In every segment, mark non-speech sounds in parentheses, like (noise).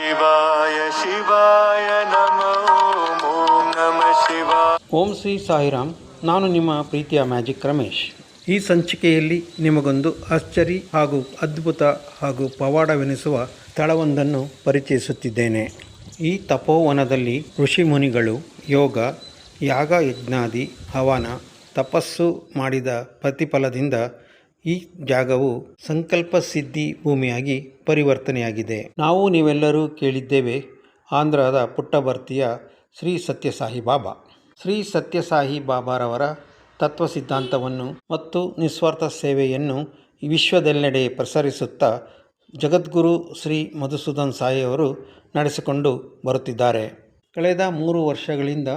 ಶಿವಾಯ ಶಿವಾಯ ನಮೋ ಓಂ ನಮ ಓಂ ಶ್ರೀ ಸಾಯಿರಾಮ್ ನಾನು ನಿಮ್ಮ ಪ್ರೀತಿಯ ಮ್ಯಾಜಿಕ್ ರಮೇಶ್. ಈ ಸಂಚಿಕೆಯಲ್ಲಿ ನಿಮಗೊಂದು ಆಶ್ಚರ್ಯ ಹಾಗೂ ಅದ್ಭುತ ಹಾಗೂ ಪವಾಡವೆನಿಸುವ ಸ್ಥಳವೊಂದನ್ನು ಪರಿಚಯಿಸುತ್ತಿದ್ದೇನೆ. ಈ ತಪೋವನದಲ್ಲಿ ಋಷಿ ಮುನಿಗಳು ಯೋಗ ಯಾಗ ಯಜ್ಞಾದಿ ಹವನ ತಪಸ್ಸು ಮಾಡಿದ ಪ್ರತಿಫಲದಿಂದ ಈ ಜಾಗವು ಸಂಕಲ್ಪ ಸಿದ್ಧಿ ಭೂಮಿಯಾಗಿ ಪರಿವರ್ತನೆಯಾಗಿದೆ. ನಾವು ನೀವೆಲ್ಲರೂ ಕೇಳಿದ್ದೇವೆ, ಆಂಧ್ರದ ಪುಟ್ಟಭರ್ತಿಯ ಶ್ರೀ ಸತ್ಯಸಾಹಿ ಬಾಬಾ. ಶ್ರೀ ಸತ್ಯಸಾಹಿ ಬಾಬಾರವರ ತತ್ವ ಸಿದ್ಧಾಂತವನ್ನು ಮತ್ತು ನಿಸ್ವಾರ್ಥ ಸೇವೆಯನ್ನು ವಿಶ್ವದೆಲ್ಲೆಡೆ ಪ್ರಸರಿಸುತ್ತಾ ಜಗದ್ಗುರು ಶ್ರೀ ಮಧುಸೂದನ್ ಸಾಯಿಯವರು ನಡೆಸಿಕೊಂಡು ಬರುತ್ತಿದ್ದಾರೆ. ಕಳೆದ ಮೂರು ವರ್ಷಗಳಿಂದ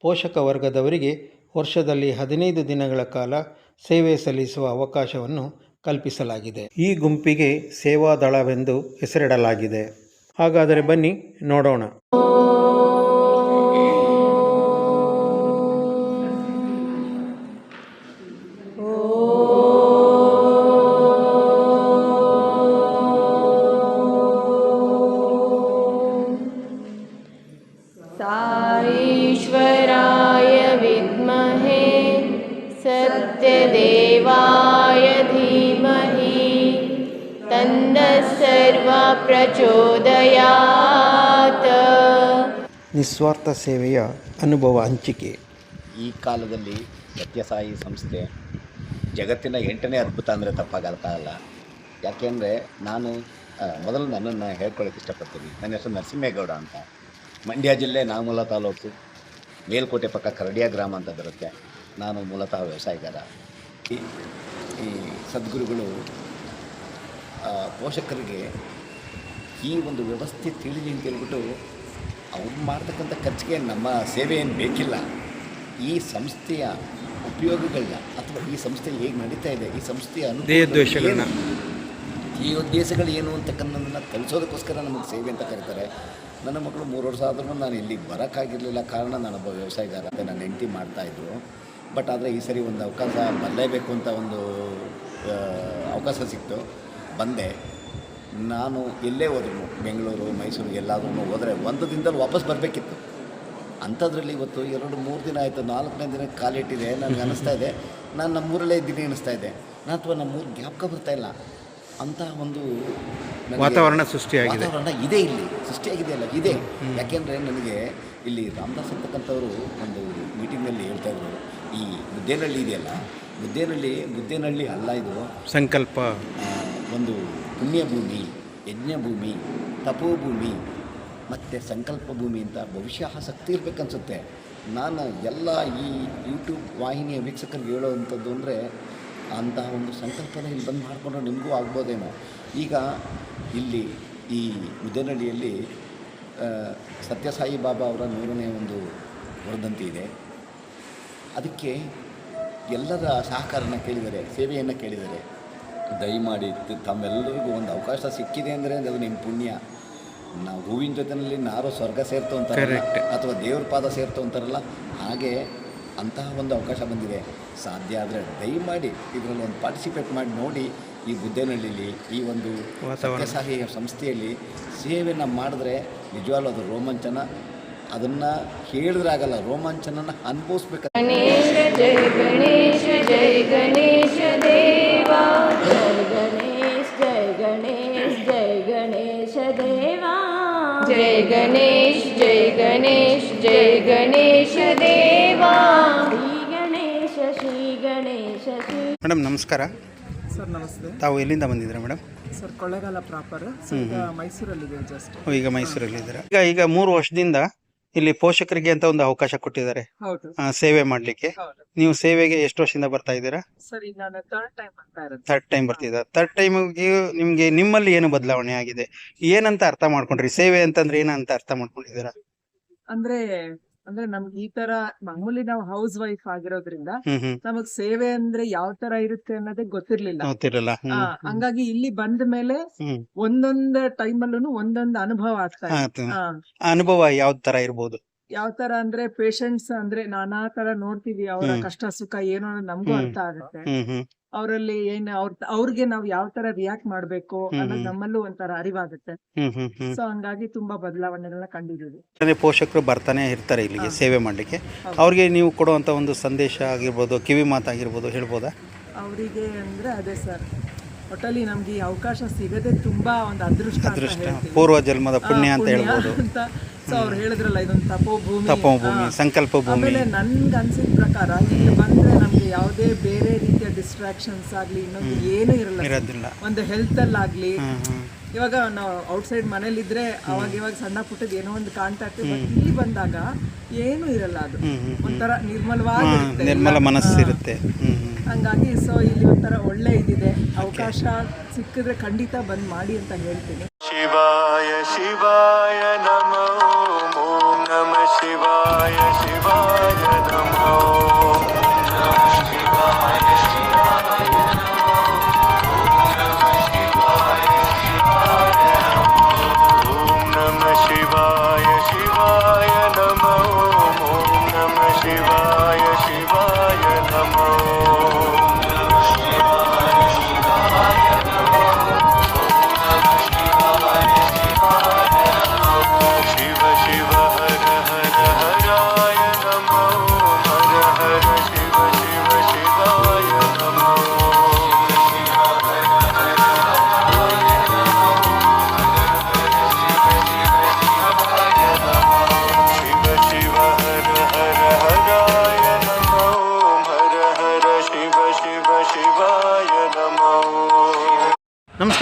ಪೋಷಕ ವರ್ಗದವರಿಗೆ ವರ್ಷದಲ್ಲಿ ಹದಿನೈದು ದಿನಗಳ ಕಾಲ ಸೇವೆ ಸಲ್ಲಿಸುವ ಅವಕಾಶವನ್ನು ಕಲ್ಪಿಸಲಾಗಿದೆ. ಈ ಗುಂಪಿಗೆ ಸೇವಾದಳವೆಂದು ಹೆಸರಿಡಲಾಗಿದೆ. ಹಾಗಾದರೆ ಬನ್ನಿ ನೋಡೋಣ. ನಿಸ್ವಾರ್ಥ ಸೇವೆಯ ಅನುಭವ ಹಂಚಿಕೆ. ಈ ಕಾಲದಲ್ಲಿ ಸತ್ಯಸಾಯಿ ಸಂಸ್ಥೆ ಜಗತ್ತಿನ ಎಂಟನೇ ಅದ್ಭುತ ಅಂದರೆ ತಪ್ಪಾಗಲ್ಲ ಯಾಕೆಂದರೆ ನಾನು ಮೊದಲು ನನ್ನನ್ನು ಹೇಳ್ಕೊಳ್ಳೋಕೆ ಇಷ್ಟಪಡ್ತೀನಿ. ನನ್ನ ಹೆಸರು ನರಸಿಂಹೇಗೌಡ ಅಂತ. ಮಂಡ್ಯ ಜಿಲ್ಲೆ ನಾಮೂಲ ತಾಲೂಕು. ಮೇಲ್ಕೋಟೆ ಪಕ್ಕ ಕರಡಿಯ ಗ್ರಾಮ ಅಂತ ಬರುತ್ತೆ. ನಾನು ಮೂಲತಃ ವ್ಯವಸಾಯಗಾರ. ಈ ಈ ಸದ್ಗುರುಗಳು ಪೋಷಕರಿಗೆ ಈ ಒಂದು ವ್ಯವಸ್ಥೆ ತಿಳಿಲಿ ಅಂತ ಹೇಳ್ಬಿಟ್ಟು ಅವ್ರು ಮಾಡ್ತಕ್ಕಂಥ ಖರ್ಚಿಗೆ ನಮ್ಮ ಸೇವೆ ಏನು ಬೇಕಿಲ್ಲ. ಈ ಸಂಸ್ಥೆಯ ಉಪಯೋಗಗಳನ್ನ ಅಥವಾ ಈ ಸಂಸ್ಥೆ ಹೇಗೆ ನಡೀತಾ ಇದೆ ಈ ಸಂಸ್ಥೆಯ ಅನುದೇಶಗಳನ್ನ ಈ ಉದ್ದೇಶಗಳು ಏನು ಅಂತಕ್ಕನ್ನೋದನ್ನು ಕಲಿಸೋದಕ್ಕೋಸ್ಕರ ನಮಗೆ ಸೇವೆ ಅಂತ ಕರೀತಾರೆ. ನನ್ನ ಮಕ್ಕಳು ಮೂರು ವರ್ಷ ಆದ್ರೂ ನಾನು ಇಲ್ಲಿಗೆ ಬರೋಕ್ಕಾಗಿರಲಿಲ್ಲ. ಕಾರಣ ನಾನೊಬ್ಬ ವ್ಯವಸಾಯಗಾರ ಅಂತ ನನ್ನ ಹೆಂಡತಿ ಮಾಡ್ತಾಯಿದ್ರು ಬಟ್ ಆದರೆ ಈ ಸರಿ ಒಂದು ಅವಕಾಶ ಬರಲೇಬೇಕು ಅಂತ ಒಂದು ಅವಕಾಶ ಸಿಕ್ತು. ಬಂದೆ. ನಾನು ಎಲ್ಲೇ ಹೋದ್ರು ಬೆಂಗಳೂರು ಮೈಸೂರು ಎಲ್ಲಾದ್ರೂ ಹೋದರೆ ಒಂದು ದಿನದಲ್ಲಿ ವಾಪಸ್ ಬರಬೇಕಿತ್ತು. ಅಂಥದ್ರಲ್ಲಿ ಇವತ್ತು ಎರಡು ಮೂರು ದಿನ ಆಯಿತು ನಾಲ್ಕನೇ ದಿನಕ್ಕೆ ಕಾಲಿಟ್ಟಿದೆ ನನಗೆ ಅನ್ನಿಸ್ತಾ ಇದೆ. ನಾನು ನಮ್ಮೂರಲ್ಲೇ ಇದ್ದೀನಿ ಅನ್ನಿಸ್ತಾ ಇದೆ. ನಾನು ಅಥವಾ ನಮ್ಮೂರು ಜ್ಞಾಪಕ ಬರ್ತಾ ಇಲ್ಲ. ಅಂತ ಒಂದು ವಾತಾವರಣ ಸೃಷ್ಟಿಯಾಗಿದೆ. ವಾತಾವರಣ ಇದೆ ಇಲ್ಲಿ. ಸೃಷ್ಟಿಯಾಗಿದೆ ಅಲ್ಲ ಇದೆ. ಯಾಕೆಂದರೆ ನನಗೆ ಇಲ್ಲಿ ರಾಮದಾಸ್ ಅಂತಕ್ಕಂಥವರು ಒಂದು ಮೀಟಿಂಗ್ನಲ್ಲಿ ಹೇಳ್ತಾ ಇದ್ರು. ಈ ಮುದ್ದೇನಹಳ್ಳಿ ಇದೆಯಲ್ಲ? ಮುದ್ದೇನಹಳ್ಳಿ ಮುದ್ದೇನಹಳ್ಳಿ ಅಲ್ಲ ಇದು. ಸಂಕಲ್ಪ. ಒಂದು ಪುಣ್ಯಭೂಮಿ, ಯಜ್ಞಭೂಮಿ, ತಪೋಭೂಮಿ, ಮತ್ತು ಸಂಕಲ್ಪ ಭೂಮಿ ಅಂತ ಬಹುಶಃ ಆಸಕ್ತಿ ಇರಬೇಕನ್ಸುತ್ತೆ. ನಾನು ಎಲ್ಲ ಈ ಯೂಟ್ಯೂಬ್ ವಾಹಿನಿಯ ವೀಕ್ಷಕರಿಗೆ ಹೇಳೋವಂಥದ್ದು ಅಂದರೆ ಅಂತಹ ಒಂದು ಸಂಕಲ್ಪನ ಇಲ್ಲಿ ಬಂದು ಮಾಡಿಕೊಂಡ್ರೆ ನಿಮಗೂ ಆಗ್ಬೋದೇನೋ. ಈಗ ಇಲ್ಲಿ ಈ ಉದಯನಡಿಯಲ್ಲಿ ಸತ್ಯಸಾಯಿ ಬಾಬಾ ಅವರ ನೂರನೇ ಒಂದು ವರ್ಧಂತಿ ಇದೆ. ಅದಕ್ಕೆ ಎಲ್ಲರ ಸಹಕಾರನ ಕೇಳಿದರೆ ಸೇವೆಯನ್ನು ಕೇಳಿದ್ದಾರೆ. ದಯಮಾಡಿ ತಮ್ಮೆಲ್ಲರಿಗೂ ಒಂದು ಅವಕಾಶ ಸಿಕ್ಕಿದೆ ಅಂದರೆ ಅದು ನಿಮ್ಮ ಪುಣ್ಯ. ನಾವು ಹೂವಿನ ಜೊತೆಯಲ್ಲಿ ನಾರು ಸ್ವರ್ಗ ಸೇರ್ತು ಅಂತಾರಲ್ಲ ಅಥವಾ ದೇವ್ರ ಪಾದ ಸೇರ್ತು ಅಂತಾರಲ್ಲ ಹಾಗೆ ಅಂತಹ ಒಂದು ಅವಕಾಶ ಬಂದಿದೆ. ಸಾಧ್ಯ ಆದರೆ ದಯಮಾಡಿ ಇದರಲ್ಲಿ ಒಂದು ಪಾರ್ಟಿಸಿಪೇಟ್ ಮಾಡಿ ನೋಡಿ ಈ ಬುದ್ದೇನಹಳ್ಳಿಲಿ ಈ ಒಂದು ವಾತಾವರಣ. ಸತ್ಯಸಾಯಿ ಸಂಸ್ಥೆಯಲ್ಲಿ ಸೇವೆಯನ್ನು ಮಾಡಿದ್ರೆ ನಿಜವಾಗ್ಲೂ ಅದು ರೋಮಾಂಚನ. ಅದನ್ನು ಹೇಳಿದ್ರಾಗಲ್ಲ ರೋಮಾಂಚನನ ಅನುಭವಿಸ್ಬೇಕು ಮೇಡಮ್ ನಮಸ್ಕಾರ. ಸರ್ ನಮಸ್ತೆ. ತಾವು ಎಲ್ಲಿಂದ ಬಂದಿದ್ದೀರಾ madam? Sir Kollegal proper. ಮೈಸೂರಲ್ಲಿದೆ just ಓ, ಈಗ ಮೈಸೂರಲ್ಲಿದ್ದೀರಾ? ಈಗ ಈಗ ಮೂರು ವರ್ಷದಿಂದ ಇಲ್ಲಿ ಪೋಷಕರಿಗೆ ಅಂತ ಒಂದು ಅವಕಾಶ ಕೊಟ್ಟಿದ್ದಾರೆ. ಹೌದು. ಆ, ಸೇವೆ ಮಾಡ್ಲಿಕ್ಕೆ. ಹೌದು. ನೀವು ಸೇವೆಗೆ ಎಷ್ಟು ವರ್ಷದಿಂದ ಬರ್ತಾ ಇದ್ದೀರಾ? ಸರ್ ಈಗ ನಾನು ಥರ್ಡ್ ಟೈಮ್ ಬರ್ತಾ ಇರೋದು. ಥರ್ಡ್ ಟೈಮ್ ಬರ್ತಿದ್ದ ಥರ್ಡ್ ಟೈಮಿಗೆ ನಿಮಗೆ ನಿಮ್ಮಲ್ಲಿ ಏನು ಬದಲಾವಣೆ ಆಗಿದೆ? ಏನಂತ ಅರ್ಥ ಮಾಡ್ಕೊಂಡ್ರಿ? ಸೇವೆ ಅಂತಂದ್ರೆ ಏನಂತ ಅರ್ಥ ಮಾಡ್ಕೊಂಡಿದ್ದೀರಾ? ಅಂದ್ರೆ ಅಂದ್ರೆ ನಮ್ಗೆ ಈ ತರ ಮಾಮೂಲಿ ನಾವು ಹೌಸ್ ವೈಫ್ ಆಗಿರೋದ್ರಿಂದ ನಮಗ್ ಸೇವೆ ಅಂದ್ರೆ ಯಾವ ತರ ಇರುತ್ತೆ ಅನ್ನೋದೇ ಗೊತ್ತಿರ್ಲಿಲ್ಲ. ಗೊತ್ತಿರಲ್ಲ ಹಂಗಾಗಿ ಇಲ್ಲಿ ಬಂದ ಮೇಲೆ ಒಂದೊಂದ್ ಟೈಮ್ ಅಲ್ಲೂ ಒಂದೊಂದ್ ಅನುಭವ ಆಗ್ತಾ ಅನುಭವ ಯಾವ ತರ ಇರ್ಬೋದು? ಯಾವ ತರ ಅಂದ್ರೆ ಪೇಶೆಂಟ್ಸ್ ಅಂದ್ರೆ ನಾನಾ ತರ ನೋಡ್ತೀವಿ ಅವರ ಕಷ್ಟ ಸುಖ ಏನು ನಮ್ಗೂ. ಅರ್ಥ ಆಗುತ್ತೆ. ಅವರಲ್ಲಿ ಏನ್ ಅವ್ರ ಅವ್ರಿಗೆ ನಾವು ಯಾವ ತರ ರಿಯಾಕ್ಟ್ ಮಾಡ್ಬೇಕು ಅನ್ನೋದು ನಮ್ಮಲ್ಲೂ ಒಂಥರ ಅರಿವಾಗುತ್ತೆ. ಸೊ ಹಂಗಾಗಿ ತುಂಬಾ ಬದಲಾವಣೆಗಳನ್ನ ಕಂಡಿದ್ದೀವಿ. ಪೋಷಕರು ಬರ್ತಾನೆ ಇರ್ತಾರೆ ಇಲ್ಲಿಗೆ ಸೇವೆ ಮಾಡ್ಲಿಕ್ಕೆ. ಅವ್ರಿಗೆ ನೀವು ಕೊಡುವಂತ ಒಂದು ಸಂದೇಶ ಆಗಿರ್ಬೋದು ಕಿವಿ ಮಾತಾಗಿರ್ಬೋದು ಹೇಳ್ಬೋದಾ? ಅವರಿಗೆ ಅಂದ್ರೆ ಅದೇ ಸರ್ ಒಟ್ಟಲ್ಲಿ ನಮ್ಗೆ ಈ ಅವಕಾಶ ಸಿಗದೆ ತುಂಬಾ ಒಂದು ಅದೃಷ್ಟ ಪೂರ್ವ ಜನ್ಮದ ಪುಣ್ಯ ಅಂತ ಹೇಳ್ಬೋದು. ಅಂತ ಸೊ ಅವ್ರು ಹೇಳಿದ್ರಲ್ಲ ಇದೊಂದು ತಪೋಭೂಮಿ. ತಪೋಭೂಮಿ ಭೂಮಿ ಸಂಕಲ್ಪ ಭೂಮಿ. ಆಮೇಲೆ ನನ್ಗೆ ಅನ್ಸಿದ ಪ್ರಕಾರ ಇಲ್ಲಿ ಬಂದ್ರೆ ನಮ್ಗೆ ಯಾವುದೇ ಬೇರೆ ರೀತಿಯ ಡಿಸ್ಟ್ರಾಕ್ಷನ್ಸ್ ಆಗ್ಲಿ ಇನ್ನೊಂದು ಏನೂ ಇರಲ್ಲ. ಒಂದು ಹೆಲ್ತ್ ಅಲ್ಲಾಗ್ಲಿ ಇವಾಗ ನಾವು ಔಟ್ಸೈಡ್ ಮನೇಲಿ ಇದ್ರೆ ಅವಾಗ ಇವಾಗ ಸಣ್ಣ ಪುಟ್ಟದ ಏನೋ ಒಂದು ಕಾಣ್ತಾ ಇರ್ತೀವಿ ಬಟ್ ಇಲ್ಲಿ ಬಂದಾಗ ಏನು ಇರಲ್ಲ ಅದು. ಒಂಥರ ನಿರ್ಮಲವಾಗಿರುತ್ತೆ ನಿರ್ಮಲ. ಮನಸ್ಸಿರುತ್ತೆ ಹಂಗಾಗಿ ಸೊ ಇಲ್ಲಿ ಒಂಥರ ಒಳ್ಳೆ ಇದಿದೆ. ಅವಕಾಶ ಸಿಕ್ಕಿದ್ರೆ ಖಂಡಿತ ಬಂದ್ ಮಾಡಿ ಅಂತ ಹೇಳ್ತೀನಿ. ಶಿವಾಯ ಶಿವಾಯ ನಮೋ ಓಂ ನಮ ಶಿವಾಯ ಶಿವಾಯ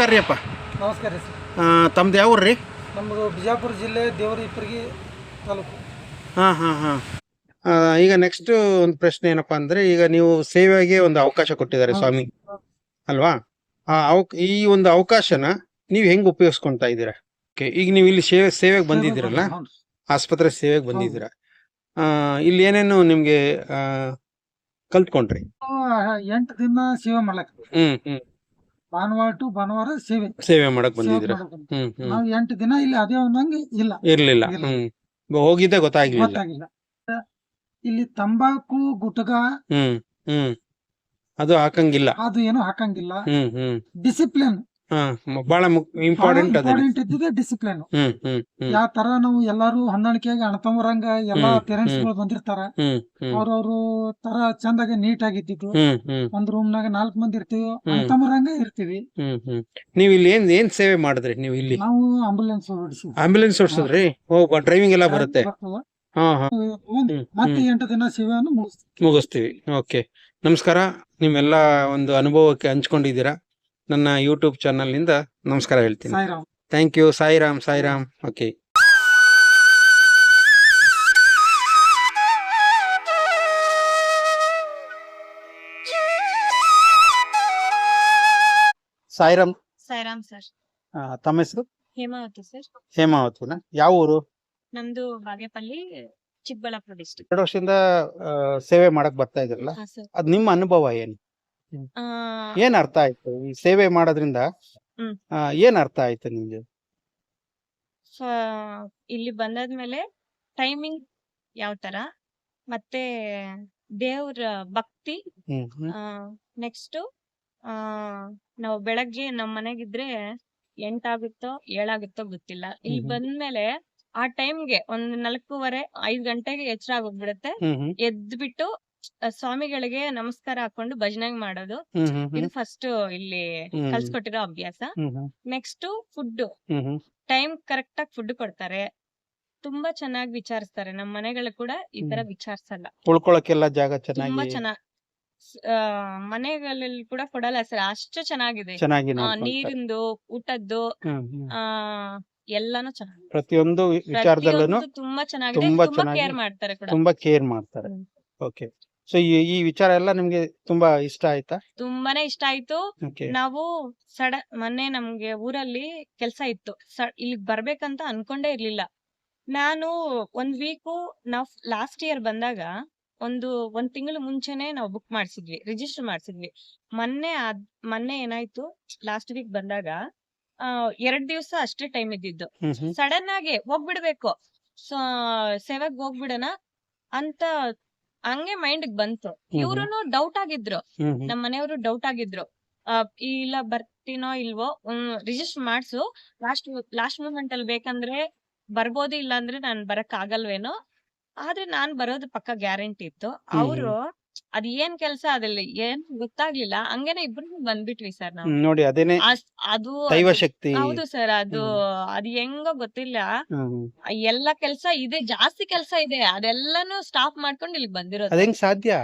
ನಮಸ್ಕಾರ ರೀ ಅಪ್ಪ ನಮಸ್ಕಾರ ರೀ ಸರ್. ತಮ್ದು ಯಾವ ರೀ? ನಮ್ಮದು ಬಿಜಾಪುರ ಜಿಲ್ಲೆ ದೇವರ ಇಪ್ಪರಿಗೆ ತಾಲೂಕು. ಹಾಂ ಹಾಂ ಹಾಂ. ಈಗ ನೆಕ್ಸ್ಟ್ ಒಂದು ಪ್ರಶ್ನೆ ಏನಪ್ಪಾ ಅಂದ್ರೆ ಈಗ ನೀವು ಸೇವೆಗೆ ಒಂದು ಅವಕಾಶ ಕೊಟ್ಟಿದ್ದಾರೆ ಸ್ವಾಮಿ. ಅಲ್ವಾ? ಆ ಈ ಒಂದು ಅವಕಾಶನ ನೀವು ಹೆಂಗ್ ಉಪಯೋಗಿಸ್ಕೊಂತಾ ಇದ್ದೀರಾ? Okay, ಈಗ ನೀವು ಇಲ್ಲಿ ಸೇವೆ ಸೇವೆಗೆ ಬಂದಿದ್ದೀರಲ್ಲ? ಹೌದು. ಆಸ್ಪತ್ರೆ ಸೇವೆಗೆ ಬಂದಿದ್ದೀರಾ? ಆ, ಇಲ್ಲಿ ಏನೇನು ನಿಮ್ಗೆ ಆ, ಕಲ್ತ್ಕೊಂಡ್ರಿ? ನಾವು ಎಂಟು ದಿನ ಸೇವೆ ಮಾಡ್ಲಾಕ್. ಹ್ಮ್ ಹ್ಮ್. ಭಾನುವಾರ ಟು ಭಾನುವಾರ ಸೇವೆ. ಸೇವೆ ಮಾಡಕ್ ಬಂದಿದ್ರ ಹ್ಮ್ ಹ್ಮ್. ನಾವು ಎಂಟು ದಿನ ಇಲ್ಲಿ ಅದೇ ಒಂದಂಗೆ ಇಲ್ಲ. ಇರ್ಲಿಲ್ಲ. ಹ್ಮ್. ಹೋಗಿದ್ದೆ ಗೊತ್ತಾಗಿಲ್ಲ ಗೊತ್ತಾಗಿಲ್ಲ ಇಲ್ಲಿ ತಂಬಾಕು ಗುಟ್ಗ ಹ್ಮ್ ಹ್ಮ್. ಅದು ಹಾಕಂಗಿಲ್ಲ. ಅದು ಏನು ಹಾಕಂಗಿಲ್ಲ. ಹ್ಮ್ ಹ್ಮ್. ಡಿಸಿಪ್ಲಿನ್. ಬಹಳ ಇಂಪಾರ್ಟೆಂಟ್ ಇಂಪಾರ್ಟೆಂಟ್ ಇದ್ದಿದ್ದೆ ಡಿಸಿಪ್ಲಿನ್ ಯಾವ ತರ ನಾವು ಎಲ್ಲಾರು ಹೊಂದಾಣಿಕೆಯಾಗಿ ಅಣ್ಣತಮ್ಮರಂಗ ಎಲ್ಲಾ ಪೇರೆಂಟ್ಸ್. ಗಳು ಬಂದಿರ್ತಾರ. ಅವ್ರವ್ರು ತರ ಚಂದಾಗಿ ನೀಟ್ ಆಗಿದ್ದಿದ್ದು. ಒಂದ್ ರೂಮ್ ನಾಗ ನಾಲ್ಕ್ ಮಂದಿ ಇರ್ತೀವಿ. ಹ್ಮ್. ಅಣ್ಣತಮ್ಮರಂಗ ಇರ್ತೀವಿ. ನೀವ್ ಇಲ್ಲಿ ಏನ್ ಏನ್ ಸೇವೆ ಮಾಡಿದ್ರಿ ನೀವು ಇಲ್ಲಿ? ನಾವು ಆಂಬುಲೆನ್ಸ್ ಓಡಿಸಿ ಆಂಬುಲೆನ್ಸ್ ಓಡಿಸಿದ್ರಿ? ಓ ಡ್ರೈವಿಂಗ್ ಎಲ್ಲ ಬರುತ್ತೆ. ಮತ್ತೆ. ಎಂಟು ದಿನ ಸೇವೆಯನ್ನು ಮುಗಿಸ್ತೀವಿ. ಮುಗಿಸ್ತೀವಿ. ಓಕೆ. ನಮಸ್ಕಾರ. ನಿಮ್ಮೆಲ್ಲ ಒಂದು ಅನುಭವಕ್ಕೆ ಹಂಚ್ಕೊಂಡಿದ್ದೀರಾ? ನನ್ನ ಯೂಟ್ಯೂಬ್ ಚಾನಲ್ನಿಂದ ನಮಸ್ಕಾರ ಹೇಳ್ತೀನಿ. Thank you Sairam Sairam. Okay Sairam. Sairam sir. ತಮ್ಮ ಹೆಸರು? ಹೇಮಾವತಿ ಸರ್. ಹೇಮಾವತಿನ ಯಾವ ಊರು? ನಮ್ದು ಬಾಗೇಪಲ್ಲಿ ಚಿಕ್ಕಬಳ್ಳಾಪುರ ಡಿಸ್ಟ್ರಿಕ್ಟ್ ಎರಡು ವರ್ಷದಿಂದ ಸೇವೆ ಮಾಡಕ್ ಬರ್ತಾ ಇದ್ರಲ್ಲ ಅದ್ ನಿಮ್ಮ ಅನುಭವ ಏನು? ಏನ್ ಅರ್ಥ ಆಯ್ತು? ಈ ಸೇವೆ ಮಾಡೋದ್ರಿಂದ ಹ್ಮ್. ಆ, ಏನ್ ಅರ್ಥ ಆಯ್ತು ನಿಮ್ಗೆ? ಇಲ್ಲಿ ಬಂದಾದ್ಮೇಲೆ ಟೈಮಿಂಗ್ ಯಾವ ತರ? ಮತ್ತೆ ದೇವ್ರ ಭಕ್ತಿ ಹ್ಮ್ ಹ್ಮ್. ನೆಕ್ಸ್ಟ್ ಆ ನಾವು ಬೆಳಗ್ಗೆ ನಮ್ ಮನೆಗಿದ್ರೆ ಎಂಟಾಗುತ್ತೋ ಏಳಾಗುತ್ತೋ ಗೊತ್ತಿಲ್ಲ. ಇಲ್ಲಿ ಹ್ಮ್. ಬಂದ್ಮೇಲೆ ಆ ಟೈಮ್ಗೆ ಒಂದ್ ನಾಲ್ಕೂವರೆ ಐದ್ ಗಂಟೆಗೆ ಎಚ್ಚರ ಆಗೋಗ್ಬಿಡುತ್ತೆ ಹ್ಮ್ ಹ್ಮ್. ಎದ್ಬಿಟ್ಟು ಆ, ಸ್ವಾಮಿಗಳಿಗೆ ನಮಸ್ಕಾರ ಹಾಕೊಂಡು ಭಜನೆ ಮಾಡೋದು. ಇದು ಫಸ್ಟ್ ಇಲ್ಲಿ. ಕಲ್ಸ್ಕೊಟ್ಟಿರೋ ಅಭ್ಯಾಸ. ನೆಕ್ಸ್ಟ್ ಫುಡ್ ಟೈಮ್ ಕರೆಕ್ಟ್ ಆಗಿ ಫುಡ್ ಕೊಡ್ತಾರೆ. ತುಂಬಾ ಚೆನ್ನಾಗಿ ವಿಚಾರಿಸ್ತಾರೆ. ನಮ್ ಮನೆಗಳು ಕೂಡ ಈ ತರ. ವಿಚಾರಿಸಲ್ಲ. ಉಳ್ಕೊಳಕ್ಕೆಲ್ಲ ಜಾಗ ತುಂಬಾ ಚೆನ್ನಾಗಿ ಮನೆಗಳಲ್ಲಿ ಕೂಡ ಕೊಡಲ್ಲ ಸರ್. ಅಷ್ಟು ಚೆನ್ನಾಗಿದೆ. ಚೆನ್ನಾಗಿ ನೀರಿಂದು ಊಟದ್ದು. ಆ ಎಲ್ಲಾನು ಚೆನ್ನಾಗಿದೆ ಪ್ರತಿಯೊಂದು ವಿಚಾರದಲ್ಲೂ ತುಂಬಾ ಚೆನ್ನಾಗಿದೆ. ತುಂಬಾ ಕೇರ್ ಮಾಡ್ತಾರೆ ಕೂಡ. ತುಂಬಾ ಕೇರ್ ಮಾಡ್ತಾರೆ. ಓಕೆ. ಸೊ ಈ ಈ ವಿಚಾರ ಎಲ್ಲ ನಿಮ್ಗೆ ತುಂಬಾ ಇಷ್ಟ ಆಯ್ತಾ? ತುಂಬಾನೇ ಇಷ್ಟ ಆಯ್ತು. ನಾವು ಸಡ ಮೊನ್ನೆ ನಮ್ಗೆ ಊರಲ್ಲಿ ಕೆಲ್ಸ ಇತ್ತು. ಇಲ್ಲಿ ಇಲ್ಲಿಗ್ ಬರ್ಬೇಕಂತ ಅನ್ಕೊಂಡೇ ಇರ್ಲಿಲ್ಲ. ನಾನು ಒಂದ್ ವೀಕು ನಾವ್ ಲಾಸ್ಟ್ ಇಯರ್ ಬಂದಾಗ ಒಂದು ಒಂದ್ ತಿಂಗಳು ಮುಂಚೆನೆ ನಾವು ಬುಕ್ ಮಾಡ್ಸಿದ್ವಿ ರಿಜಿಸ್ಟರ್ ಮಾಡ್ಸಿದ್ವಿ. ಮೊನ್ನೆ ಅದ್ ಮೊನ್ನೆ ಏನಾಯ್ತು ಲಾಸ್ಟ್ ವೀಕ್ ಬಂದಾಗ ಆ ಎರಡ್ ದಿವ್ಸ ಅಷ್ಟೇ ಟೈಮ್ ಇದ್ದಿದ್ದು. ಹ್ಮ್ ಹ್ಮ್. ಸಡನ್ ಆಗಿ ಹೋಗ್ಬಿಡ್ಬೇಕು. ಸೊ ಸೇವೆಗ್ ಹೋಗ್ಬಿಡೋಣ ಅಂತ ಹಂಗೆ ಮೈಂಡ್ ಬಂತು. ಇವ್ರು ಇವ್ರುನು ಡೌಟ್ ಆಗಿದ್ರು. ನಮ್ ಮನೆಯವರು ಡೌಟ್ ಆಗಿದ್ರು. ಆ, ಇಲ್ಲ ಬರ್ತೀನೋ ಇಲ್ವೋ ರಿಜಿಸ್ಟರ್ ಮಾಡ್ಸು. ಲಾಸ್ಟ್ ಲಾಸ್ಟ್ ಮೂಮೆಂಟ್ ಅಲ್ಲಿ ಬೇಕಂದ್ರೆ ಬರ್ಬೋದು ಇಲ್ಲ ಅಂದ್ರೆ ನಾನ್ ಬರಕ್ ಆಗಲ್ವೇನೋ ಆದ್ರೆ ನಾನ್ ಬರೋದು ಪಕ್ಕ ಗ್ಯಾರಂಟಿ ಇತ್ತು. ಹ್ಮ್. ಅವ್ರು ಅದ್ ಏನ್ ಕೆಲ್ಸ ಅದ್ರಲ್ಲಿ ಏನ್ ಗೊತ್ತಾಗ್ಲಿಲ್ಲ. ಹಂಗೇನೆ ಇಬ್ರು ಬಂದ್ಬಿಟ್ವಿ ಸರ್ ನಾವು. ನೋಡಿ ಅದೇನೆ ಅಸ್- ಅದು ದೈವ ಶಕ್ತಿ. ಹೌದು ಸರ್ ಅದು ಅದ್ ಹೆಂಗೋ ಗೊತ್ತಿಲ್ಲ. ಹ್ಮ್. ಆ ಎಲ್ಲ ಕೆಲ್ಸ ಇದೆ ಜಾಸ್ತಿ ಕೆಲ್ಸ ಇದೆ. ಅದೆಲ್ಲಾನು ಸ್ಟಾಪ್ ಮಾಡ್ಕೊಂಡು ಇಲ್ಲಿ ಬಂದಿರೋದು. ಅದೇಂಗ್ ಸಾಧ್ಯ?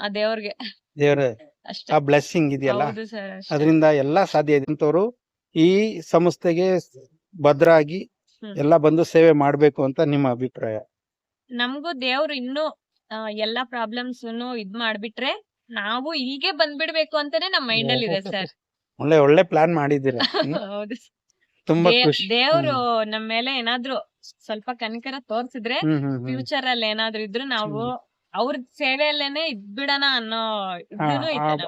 ಆ ದೇವ್ರಿಗೆ. ದೇವ್ರ ಅಷ್ಟೇ. ಆ ಬ್ಲೆಸ್ಸಿಂಗ್ ಇದೆಯಲ್ಲ? ಹೌದು ಸರ್ ಅದರಿಂದ ಎಲ್ಲಾ ಸಾಧ್ಯ ಇದೆ. ಅಂತವ್ರು ಈ ಸಂಸ್ಥೆಗೆ ಭದ್ರಾಗಿ ಹ್ಮ್. ಎಲ್ಲ ಬಂದು ಸೇವೆ ಮಾಡ್ಬೇಕು ಅಂತ ನಿಮ್ಮ ಅಭಿಪ್ರಾಯ. ನಮಗೂ ದೇವ್ರು ಇನ್ನು ಎಲ್ಲಾ ಪ್ರಾಬ್ಲಮ್ಸ್ ಇದ್ ಮಾಡ್ಬಿಟ್ರೆ ನಾವು ಹೀಗೆ ಬಂದ್ಬಿಡ್ಬೇಕು ಅಂತಾನೆ ನಮ್ ಮೈಂಡ್ ಅಲ್ಲಿ ಇದೆ ಸರ್. ಒಳ್ಳೆ ಒಳ್ಳೆ ಪ್ಲಾನ್ ಮಾಡಿದ್ದೀರಾ. (laughs) ಹೌದು ತುಂಬಾ ಖುಷಿ. ದೇವ್ರು ನಮ್ ಮೇಲೆ ಏನಾದ್ರು ಸ್ವಲ್ಪ ಕನಿಕರ ತೋರ್ಸಿದ್ರೆ. ಫ್ಯೂಚರ್ ಅಲ್ಲಿ ಏನಾದ್ರು ಇದ್ರು ನಾವು ಅವ್ರ ಸೇವೆಯಲ್ಲೇನೆ ಇದ್ಬಿಡಣ ಅನ್ನೋ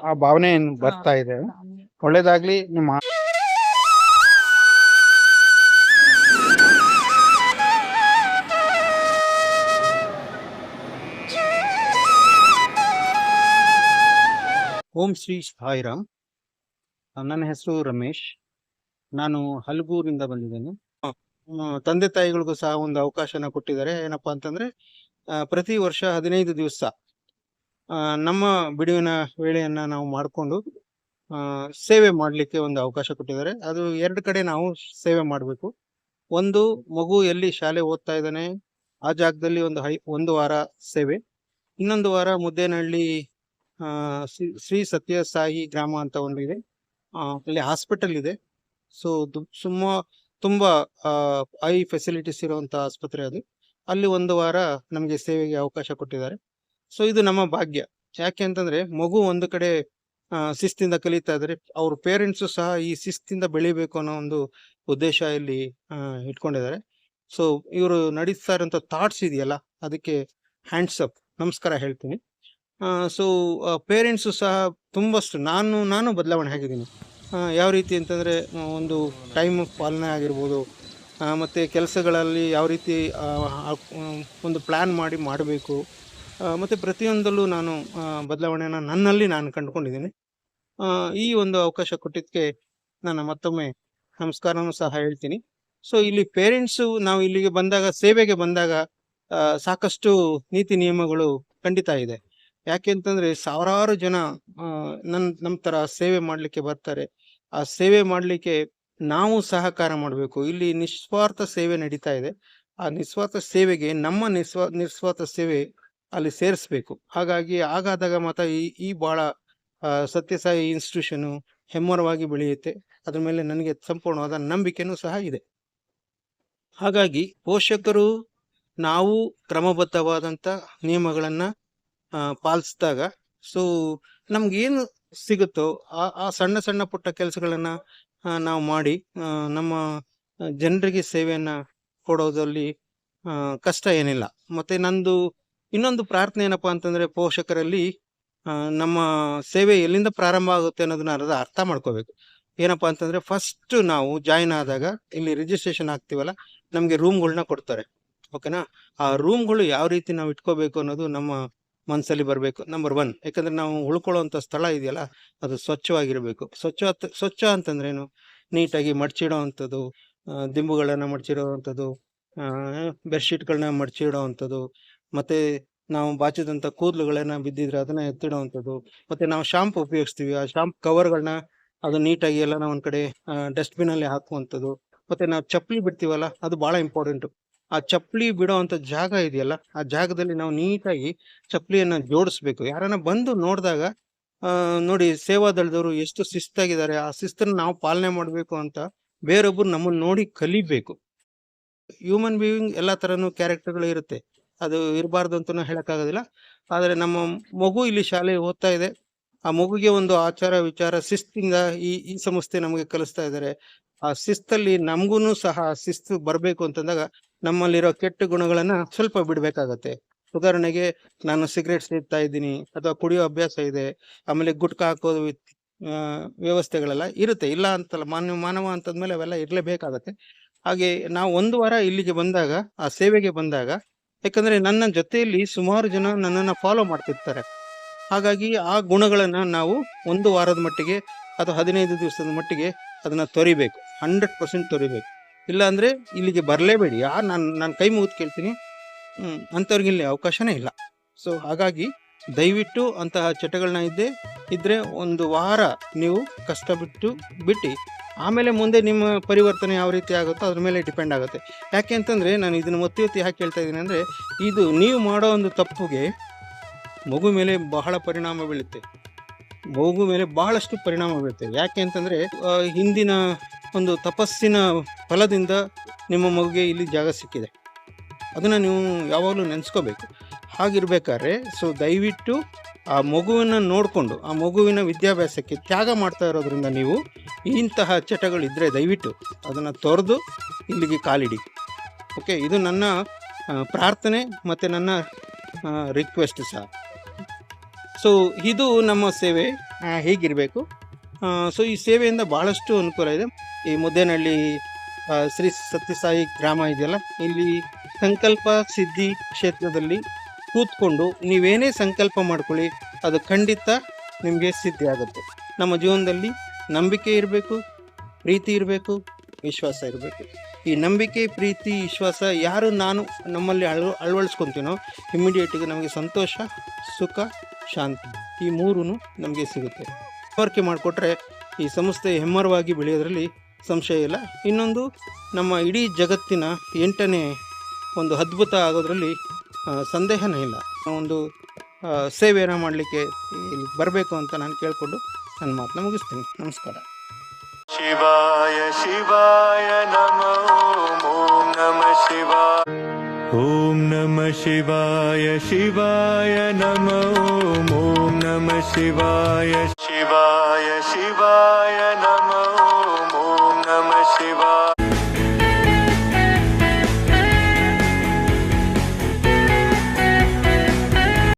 ಆ, ಭಾವನೆ ಬರ್ತಾ ಇದೆ. ಒಳ್ಳೇದಾಗ್ಲಿ ನಿಮ್ಮ ಓಂ ಶ್ರೀ ಸಾಯಿರಾಮ್ ನನ್ನ ಹೆಸರು ರಮೇಶ್. ನಾನು ಹಲಗೂರಿಂದ ಬಂದಿದ್ದೇನೆ. ತಂದೆ ತಾಯಿಗಳಿಗೂ ಸಹ ಒಂದು ಅವಕಾಶನ ಕೊಟ್ಟಿದ್ದಾರೆ. ಏನಪ್ಪಾ ಅಂತಂದ್ರೆ ಪ್ರತಿ ವರ್ಷ ಹದಿನೈದು ದಿವಸ ನಮ್ಮ ಬಿಡುವಿನ ವೇಳೆಯನ್ನ ನಾವು ಮಾಡಿಕೊಂಡು ಸೇವೆ ಮಾಡಲಿಕ್ಕೆ ಒಂದು ಅವಕಾಶ ಕೊಟ್ಟಿದ್ದಾರೆ. ಅದು ಎರಡು ಕಡೆ ನಾವು ಸೇವೆ ಮಾಡಬೇಕು. ಒಂದು ಮಗು ಎಲ್ಲಿ ಶಾಲೆ ಓದ್ತಾ ಇದ್ದಾನೆ ಆ ಜಾಗದಲ್ಲಿ ಒಂದು ಹೈ ಒಂದು ವಾರ ಸೇವೆ. ಇನ್ನೊಂದು ವಾರ ಮುದ್ದೇನಹಳ್ಳಿ ಶ್ರೀ- ಸತ್ಯ ಸಾಯಿ ಗ್ರಾಮ ಅಂತ ಒಂದು ಇದೆ. ಅಲ್ಲಿ ಹಾಸ್ಪಿಟಲ್ ಇದೆ. ಸೊ ಸುಮ್ಮ, ತುಂಬ ಐ ಫೆಸಿಲಿಟೀಸ್ ಇರುವಂಥ ಆಸ್ಪತ್ರೆ ಅದು. ಅಲ್ಲಿ ಒಂದು ವಾರ ನಮಗೆ ಸೇವೆಗೆ ಅವಕಾಶ ಕೊಟ್ಟಿದ್ದಾರೆ. ಸೊ, ಇದು ನಮ್ಮ ಭಾಗ್ಯ. ಯಾಕೆ ಅಂತಂದ್ರೆ, ಮಗು ಒಂದು ಕಡೆ ಶಿಸ್ತಿಂದ ಕಲಿತಾ ಇದ್ರೆ ಅವ್ರ ಪೇರೆಂಟ್ಸು ಸಹ ಈ ಶಿಸ್ತಿಂದ ಬೆಳಿಬೇಕು ಅನ್ನೋ ಒಂದು ಉದ್ದೇಶ ಇಲ್ಲಿ ಇಟ್ಕೊಂಡಿದ್ದಾರೆ. ಸೊ, ಇವರು ನಡೀತಾ ಇರೋಂಥ ಥಾಟ್ಸ್ ಇದೆಯಲ್ಲ, ಅದಕ್ಕೆ ಹ್ಯಾಂಡ್ಸ್ ನಮಸ್ಕಾರ ಹೇಳ್ತೀನಿ. ಸೊ ಪೇರೆಂಟ್ಸು ಸಹ ತುಂಬಷ್ಟು ನಾನು ನಾನು ಬದಲಾವಣೆ ಆಗಿದ್ದೀನಿ. ಯಾವ ರೀತಿ ಅಂತಂದರೆ ಒಂದು ಟೈಮ್ ಪಾಲನೆ ಆಗಿರ್ಬೋದು ಮತ್ತು ಕೆಲಸಗಳಲ್ಲಿ ಯಾವ ರೀತಿ ಒಂದು ಪ್ಲ್ಯಾನ್ ಮಾಡಿ ಮಾಡಬೇಕು ಮತ್ತು ಪ್ರತಿಯೊಂದಲ್ಲೂ ನಾನು ಬದಲಾವಣೆಯನ್ನು ನನ್ನಲ್ಲಿ ನಾನು ಕಂಡುಕೊಂಡಿದ್ದೀನಿ. ಈ ಒಂದು ಅವಕಾಶ ಕೊಟ್ಟಿದ್ದಕ್ಕೆ ನಾನು ಮತ್ತೊಮ್ಮೆ ನಮಸ್ಕಾರನೂ ಸಹ ಹೇಳ್ತೀನಿ. ಸೊ ಇಲ್ಲಿ ಪೇರೆಂಟ್ಸು ನಾವು ಇಲ್ಲಿಗೆ ಬಂದಾಗ, ಸೇವೆಗೆ ಬಂದಾಗ ಸಾಕಷ್ಟು ನೀತಿ ನಿಯಮಗಳು ಖಂಡಿತ ಇದೆ. ಯಾಕೆ ಅಂತಂದ್ರೆ ಸಾವಿರಾರು ಜನ ನನ್ ನಮ್ಮ ತರ ಸೇವೆ ಮಾಡ್ಲಿಕ್ಕೆ ಬರ್ತಾರೆ. ಆ ಸೇವೆ ಮಾಡ್ಲಿಕ್ಕೆ ನಾವು ಸಹಕಾರ ಮಾಡಬೇಕು. ಇಲ್ಲಿ ನಿಸ್ವಾರ್ಥ ಸೇವೆ ನಡೀತಾ ಇದೆ. ಆ ನಿಸ್ವಾರ್ಥ ಸೇವೆಗೆ ನಮ್ಮ ನಿಸ್ವಾ, ನಿಸ್ವಾರ್ಥ ಸೇವೆ ಅಲ್ಲಿ ಸೇರಿಸ್ಬೇಕು. ಹಾಗಾಗಿ ಹಾಗಾದಾಗ ಮಾತ್ರ ಈ ಈ ಭಾಳ ಸತ್ಯಸಾಯಿ ಇನ್ಸ್ಟಿಟ್ಯೂಷನು ಹೆಮ್ಮರವಾಗಿ ಬೆಳೆಯುತ್ತೆ. ಅದ್ರ ಮೇಲೆ ನನಗೆ ಸಂಪೂರ್ಣವಾದ ನಂಬಿಕೆನೂ ಸಹ ಇದೆ. ಹಾಗಾಗಿ ಪೋಷಕರು, ನಾವು ಕ್ರಮಬದ್ಧವಾದಂಥ ನಿಯಮಗಳನ್ನ ಪಾಲಿಸಿದಾಗ. ಸೊ ನಮ್ಗೇನು ಸಿಗುತ್ತೋ ಆ ಆ ಸಣ್ಣ ಸಣ್ಣ ಪುಟ್ಟ ಕೆಲಸಗಳನ್ನ ನಾವು ಮಾಡಿ ನಮ್ಮ ಜನರಿಗೆ ಸೇವೆಯನ್ನ ಕೊಡೋದಲ್ಲಿ ಕಷ್ಟ ಏನಿಲ್ಲ. ಮತ್ತೆ ನಂದು ಇನ್ನೊಂದು ಪ್ರಾರ್ಥನೆ ಏನಪ್ಪ ಅಂತಂದ್ರೆ ಪೋಷಕರಲ್ಲಿ ನಮ್ಮ ಸೇವೆ ಎಲ್ಲಿಂದ ಪ್ರಾರಂಭ ಆಗುತ್ತೆ ಅನ್ನೋದನ್ನ ಅರ್ಧ ಅರ್ಥ ಮಾಡ್ಕೋಬೇಕು. ಏನಪ್ಪ ಅಂತಂದ್ರೆ ಫಸ್ಟ್ ನಾವು ಜಾಯಿನ್ ಆದಾಗ ಇಲ್ಲಿ ರಿಜಿಸ್ಟ್ರೇಷನ್ ಆಗ್ತೀವಲ್ಲ, ನಮಗೆ ರೂಮ್ಗಳನ್ನ ಕೊಡ್ತಾರೆ. ಓಕೆನಾ ಆ ರೂಮ್ಗಳು ಯಾವ ರೀತಿ ನಾವು ಇಟ್ಕೋಬೇಕು ಅನ್ನೋದು ನಮ್ಮ ಮನಸ್ಸಲ್ಲಿ ಬರಬೇಕು ನಂಬರ್ ಒನ್ ಯಾಕಂದ್ರೆ ನಾವು ಉಳ್ಕೊಳ್ಳೋವಂಥ ಸ್ಥಳ ಇದೆಯಲ್ಲ, ಅದು ಸ್ವಚ್ಛವಾಗಿರಬೇಕು. ಸ್ವಚ್ಛ ಸ್ವಚ್ಛ ಅಂತಂದ್ರೇನು? ನೀಟಾಗಿ ಮಡ್ಚಿಡೋ ಅಂಥದ್ದು ದಿಂಬುಗಳನ್ನ ಮಡ್ಚಿಡೋ ಅಂಥದ್ದು ಬೆಡ್ಶೀಟ್ಗಳನ್ನ ಮಡ್ಚಿಡೋ ಅಂಥದ್ದು ಮತ್ತೆ ನಾವು ಬಾಚಿದಂಥ ಕೂದಲುಗಳನ್ನ ಬಿದ್ದಿದ್ರೆ ಅದನ್ನ ಎತ್ತಿಡೋ ಅಂಥದ್ದು ಮತ್ತೆ ನಾವು ಶಾಂಪು ಉಪಯೋಗಿಸ್ತೀವಿ. ಆ ಶಾಂಪು ಕವರ್ಗಳನ್ನ ಅದು ನೀಟಾಗಿ ಎಲ್ಲ ನಾವು ಒಂದು ಕಡೆ ಡಸ್ಟ್ಬಿನ್ ಅಲ್ಲಿ ಹಾಕುವಂಥದ್ದು, ಮತ್ತೆ ನಾವು ಚಪ್ಪಲಿ ಬಿಡ್ತೀವಲ್ಲ, ಅದು ಬಹಳ ಇಂಪಾರ್ಟೆಂಟ್ ಆ ಚಪ್ಪಲಿ ಬಿಡೋ ಅಂತ ಜಾಗ ಇದೆಯಲ್ಲ, ಆ ಜಾಗದಲ್ಲಿ ನಾವು ನೀಟಾಗಿ ಚಪ್ಪಲಿಯನ್ನ ಜೋಡಿಸ್ಬೇಕು. ಯಾರನ್ನ ಬಂದು ನೋಡಿದಾಗ ನೋಡಿ ಸೇವಾದಳದವರು ಎಷ್ಟು ಶಿಸ್ತಾಗಿದ್ದಾರೆ, ಆ ಶಿಸ್ತನ್ನ ನಾವು ಪಾಲನೆ ಮಾಡಬೇಕು ಅಂತ ಬೇರೊಬ್ಬರು ನಮ್ಮನ್ನು ನೋಡಿ ಕಲಿಬೇಕು. ಹ್ಯೂಮನ್ ಬೀಯಿಂಗ್ ಎಲ್ಲ ತರನು ಕ್ಯಾರೆಕ್ಟರ್ಗಳು ಇರುತ್ತೆ. ಅದು ಇರಬಾರ್ದು ಅಂತಲೂ ಹೇಳೋಕ್ಕಾಗೋದಿಲ್ಲ. ಆದರೆ ನಮ್ಮ ಮಗು ಇಲ್ಲಿ ಶಾಲೆ ಓದ್ತಾ ಇದೆ. ಆ ಮಗುಗೆ ಒಂದು ಆಚಾರ ವಿಚಾರ, ಶಿಸ್ತಿಂದ ಈ ಈ ಸಂಸ್ಥೆ ನಮಗೆ ಕಲಿಸ್ತಾ ಇದ್ದಾರೆ. ಆ ಶಿಸ್ತಲ್ಲಿ ನಮಗೂ ಸಹ ಶಿಸ್ತು ಬರಬೇಕು ಅಂತಂದಾಗ ನಮ್ಮಲ್ಲಿರೋ ಕೆಟ್ಟ ಗುಣಗಳನ್ನ ಸ್ವಲ್ಪ ಬಿಡ್ಬೇಕಾಗತ್ತೆ. ಉದಾಹರಣೆಗೆ ನಾನು ಸಿಗರೇಟ್ ಸೇರ್ತಾ ಇದ್ದೀನಿ ಅಥವಾ ಕುಡಿಯೋ ಅಭ್ಯಾಸ ಇದೆ, ಆಮೇಲೆ ಗುಟ್ಕಾ ಹಾಕೋದು ವ್ಯವಸ್ಥೆಗಳೆಲ್ಲ ಇರುತ್ತೆ. ಇಲ್ಲ ಅಂತಲ್ಲ, ಮಾನವ ಮಾನವ ಅಂತಂದ್ಮೇಲೆ ಅವೆಲ್ಲ ಇರಲೇಬೇಕಾಗತ್ತೆ. ಹಾಗೆ ನಾವು ಒಂದು ವಾರ ಇಲ್ಲಿಗೆ ಬಂದಾಗ, ಆ ಸೇವೆಗೆ ಬಂದಾಗ, ಯಾಕಂದರೆ ನನ್ನ ಜೊತೆಯಲ್ಲಿ ಸುಮಾರು ಜನ ನನ್ನನ್ನು ಫಾಲೋ ಮಾಡ್ತಿರ್ತಾರೆ. ಹಾಗಾಗಿ ಆ ಗುಣಗಳನ್ನು ನಾವು ಒಂದು ವಾರದ ಮಟ್ಟಿಗೆ ಅಥವಾ ಹದಿನೈದು ದಿವಸದ ಮಟ್ಟಿಗೆ ಅದನ್ನು ತೊರಿಬೇಕು. Hundred percent ತೊರಿಬೇಕು. ಇಲ್ಲಾಂದರೆ ಇಲ್ಲಿಗೆ ಬರಲೇಬೇಡಿ. ನಾನು ನಾನು ಕೈ ಮುಗಿದು ಕೇಳ್ತೀನಿ. ಅಂಥವ್ರಿಗೆ ಇಲ್ಲಿ ಅವಕಾಶನೇ ಇಲ್ಲ. ಸೊ ಹಾಗಾಗಿ ದಯವಿಟ್ಟು ಅಂತಹ ಚಟಗಳನ್ನ ಇದ್ದೇ ಇದ್ದರೆ ಒಂದು ವಾರ ನೀವು ಕಷ್ಟ ಬಿಟ್ಟು ಬಿಟ್ಟು ಆಮೇಲೆ ಮುಂದೆ ನಿಮ್ಮ ಪರಿವರ್ತನೆ ಯಾವ ರೀತಿ ಆಗುತ್ತೋ ಅದ್ರ ಮೇಲೆ ಡಿಪೆಂಡ್ ಆಗುತ್ತೆ. ಯಾಕೆ ಅಂತಂದರೆ ನಾನು ಇದನ್ನು ಒತ್ತಿ ಒತ್ತಿ ಯಾಕೆ ಹೇಳ್ತಾ ಇದ್ದೀನಿ ಅಂದರೆ, ಇದು ನೀವು ಮಾಡೋ ಒಂದು ತಪ್ಪುಗೆ ಮಗು ಮೇಲೆ ಬಹಳ ಪರಿಣಾಮ ಬೀಳುತ್ತೆ. ಮಗು ಮೇಲೆ ಬಹಳಷ್ಟು ಪರಿಣಾಮ ಬೀಳುತ್ತೆ. ಯಾಕೆ ಅಂತಂದರೆ ಹಿಂದಿನ ಒಂದು ತಪಸ್ಸಿನ ಫಲದಿಂದ ನಿಮ್ಮ ಮಗುಗೆ ಇಲ್ಲಿ ಜಾಗ ಸಿಕ್ಕಿದೆ. ಅದನ್ನು ನೀವು ಯಾವಾಗಲೂ ನೆನೆಸ್ಕೋಬೇಕು. ಹಾಗಿರ್ಬೇಕಾದ್ರೆ ಸೊ ದಯವಿಟ್ಟು ಆ ಮಗುವನ್ನು ನೋಡಿಕೊಂಡು, ಆ ಮಗುವಿನ ವಿದ್ಯಾಭ್ಯಾಸಕ್ಕೆ ತ್ಯಾಗ ಮಾಡ್ತಾ ಇರೋದ್ರಿಂದ ನೀವು ಇಂತಹ ಚಟಗಳಿದ್ದರೆ ದಯವಿಟ್ಟು ಅದನ್ನು ತೊರೆದು ಇಲ್ಲಿಗೆ ಕಾಲಿಡಿ. ಓಕೆ ಇದು ನನ್ನ ಪ್ರಾರ್ಥನೆ ಮತ್ತು ನನ್ನ ರಿಕ್ವೆಸ್ಟ್ ಸಹ ಸೊ. ಇದು ನಮ್ಮ ಸೇವೆ ಹೇಗಿರಬೇಕು? ಸೊ ಈ ಸೇವೆಯಿಂದ ಭಾಳಷ್ಟು ಅನುಕೂಲ ಇದೆ. ಈ ಮುದ್ದೇನಹಳ್ಳಿ ಶ್ರೀ ಸತ್ಯಸಾಯಿ ಗ್ರಾಮ ಇದೆಯಲ್ಲ, ಇಲ್ಲಿ ಸಂಕಲ್ಪ ಸಿದ್ಧಿ ಕ್ಷೇತ್ರದಲ್ಲಿ ಕೂತ್ಕೊಂಡು ನೀವೇನೇ ಸಂಕಲ್ಪ ಮಾಡ್ಕೊಳ್ಳಿ, ಅದು ಖಂಡಿತ ನಿಮಗೆ ಸಿದ್ಧಿ ಆಗುತ್ತೆ. ನಮ್ಮ ಜೀವನದಲ್ಲಿ ನಂಬಿಕೆ ಇರಬೇಕು, ಪ್ರೀತಿ ಇರಬೇಕು, ವಿಶ್ವಾಸ ಇರಬೇಕು. ಈ ನಂಬಿಕೆ, ಪ್ರೀತಿ, ವಿಶ್ವಾಸ ಯಾರು ನಾನು ನಮ್ಮಲ್ಲಿ ಅಳ ಅಳವಡಿಸ್ಕೊತೀನೋ ಇಮ್ಮಿಡಿಯೇಟಿಗೆ ನಮಗೆ ಸಂತೋಷ, ಸುಖ, ಶಾಂತಿ ಈ ಮೂರೂ ನಮಗೆ ಸಿಗುತ್ತೆ. ಮನವರಿಕೆ ಮಾಡಿಕೊಟ್ರೆ ಈ ಸಂಸ್ಥೆ ಹೆಮ್ಮರವಾಗಿ ಬೆಳೆಯೋದ್ರಲ್ಲಿ ಸಂಶಯ ಇಲ್ಲ. ಇನ್ನೊಂದು ನಮ್ಮ ಇಡೀ ಜಗತ್ತಿನ ಎಂಟನೇ ಒಂದು ಅದ್ಭುತ ಆಗೋದ್ರಲ್ಲಿ ಸಂದೇಹನೇ ಇಲ್ಲ. ಒಂದು ಸೇವೆಯನ್ನು ಮಾಡಲಿಕ್ಕೆ ಇಲ್ಲಿ ಬರಬೇಕು ಅಂತ ನಾನು ಕೇಳಿಕೊಂಡು ನನ್ನ ಮಾತನ್ನ ಮುಗಿಸ್ತೀನಿ. ನಮಸ್ಕಾರ. ಶಿವಾಯ ಶಿವಾಯ ನಮೋ ಓಂ ನಮ ಶಿವಾಯ. ಓಂ ನಮ ಶಿವಾಯ ಶಿವಾಯ ನಮೋ ಓಂ ನಮ ಶಿವಾಯ.